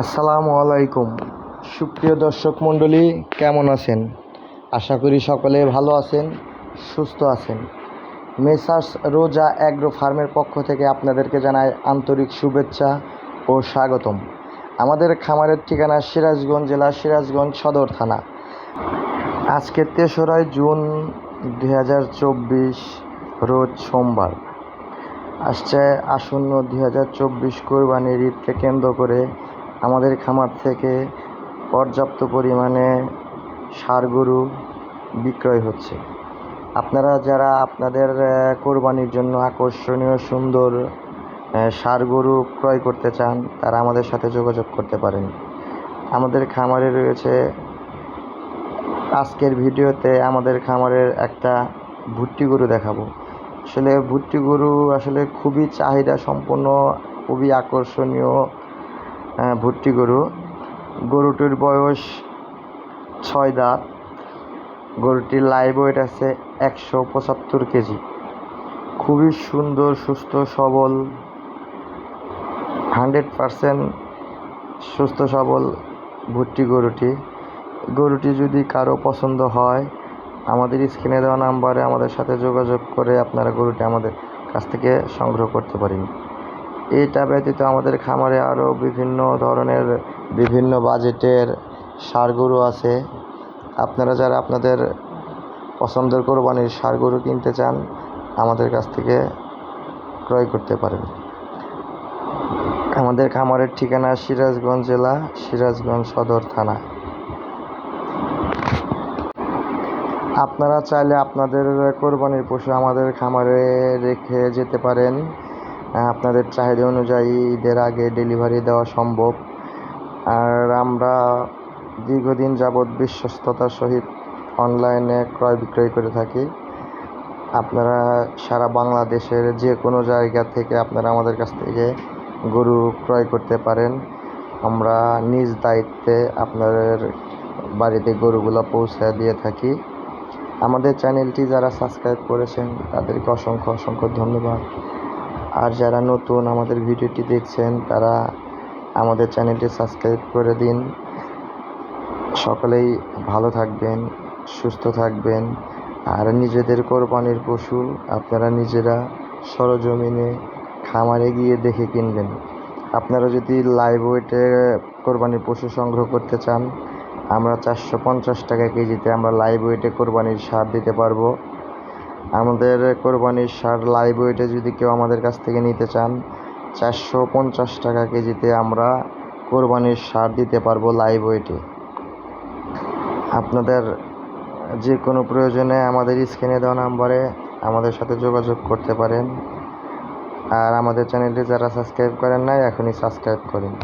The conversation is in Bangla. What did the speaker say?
আসসালামু আলাইকুম। সুপ্রিয় দর্শক মণ্ডলী, কেমন আছেন? আশা করি সকলে ভালো আছেন, সুস্থ আছেন। মেসার্স রোজা অ্যাগ্রো ফার্মের পক্ষ থেকে আপনাদেরকে জানাই আন্তরিক শুভেচ্ছা ও স্বাগতম। আমাদের খামারের ঠিকানা সিরাজগঞ্জ জেলা সিরাজগঞ্জ সদর থানা। আজকে তেসরাই জুন দুই হাজার চব্বিশ, রোজ সোমবার। আসছে আসন্ন দুই হাজার চব্বিশ কোরবানির ঈদকে কেন্দ্র করে আমাদের খামার থেকে পর্যাপ্ত পরিমাণে ষাঁড় গরু বিক্রয় হচ্ছে। আপনারা যারা আপনাদের কোরবানির জন্য আকর্ষণীয় সুন্দর ষাঁড় গরু ক্রয় করতে চান, তারা আমাদের সাথে যোগাযোগ করতে পারেন। আমাদের খামারে রয়েছে, আজকের ভিডিওতে আমাদের খামারের একটা ভুট্টি গরু দেখাবো। আসলে ভুট্টি গরু আসলে খুবই চাহিদা সম্পন্ন খুবই আকর্ষণীয় আহ, ভুট্টি গরু। গরুটির বয়স ছয় দাঁত। গরুটির লাইভ ওয়েট আছে একশো পঁচাত্তর কেজি। খুবই সুন্দর সুস্থ সবল হান্ড্রেড পারসেন্ট সুস্থ সবল ভুট্টি গরুটি। গরুটি যদি কারও পছন্দ হয় আমাদের স্ক্রিনে দেওয়া নাম্বারে আমাদের সাথে যোগাযোগ করে আপনারা গরুটি আমাদের কাছ থেকে সংগ্রহ করতে পারেন। এটা ব্যতীত আমাদের খামারে আরও বিভিন্ন ধরনের বিভিন্ন বাজেটের ষাঁড় গরু আছে। আপনারা যারা আপনাদের পছন্দের কোরবানির ষাঁড় গরু কিনতে চান, আমাদের কাছ থেকে ক্রয় করতে পারেন। আমাদের খামারের ঠিকানা সিরাজগঞ্জ জেলা, সিরাজগঞ্জ সদর থানা। আপনারা চাইলে আপনাদের কোরবানির পশু আমাদের খামারে রেখে যেতে পারেন। আপনাদের চাহিদা অনুযায়ী ঈদের আগে ডেলিভারি দেওয়া সম্ভব। আর আমরা দীর্ঘদিন যাবৎ বিশ্বস্ততার সহিত অনলাইনে ক্রয় বিক্রয় করে থাকি। আপনারা সারা বাংলাদেশের যে কোনো জায়গা থেকে আপনারা আমাদের কাছ থেকে গরু ক্রয় করতে পারেন। আমরা নিজ দায়িত্বে আপনাদের বাড়িতে গরুগুলো পৌঁছে দিয়ে থাকি। আমাদের চ্যানেলটি যারা সাবস্ক্রাইব করেছেন, তাদেরকে অসংখ্য অসংখ্য ধন্যবাদ। আর যারা নতুন আমাদের ভিডিওটি দেখছেন, তারা আমাদের চ্যানেলটি সাবস্ক্রাইব করে দিন। সকলেই ভালো থাকবেন, সুস্থ থাকবেন। আর নিজেদের কোরবানির পশু আপনারা নিজেরা সরজমিনে খামারে গিয়ে দেখে কিনবেন। আপনারা যদি লাইভ ওয়েটে কোরবানির পশু সংগ্রহ করতে চান, আমরা চারশো পঞ্চাশ টাকা কেজিতে আমরা লাইভ ওয়েটে কোরবানির সার দিতে পারব। আমাদের কোরবানির সার লাইভ ওয়েটে যদি কেউ আমাদের কাছ থেকে নিতে চান, চারশো পঞ্চাশ টাকা কেজিতে আমরা কোরবানির সার দিতে পারব লাইভ ওয়েটে আপনাদের যে কোনো প্রয়োজনে আমাদের স্ক্রিনে দেওয়া নাম্বারে আমাদের সাথে যোগাযোগ করতে পারেন। আর আমাদের চ্যানেলটি যারা সাবস্ক্রাইব করেন নাই, এখনই সাবস্ক্রাইব করুন।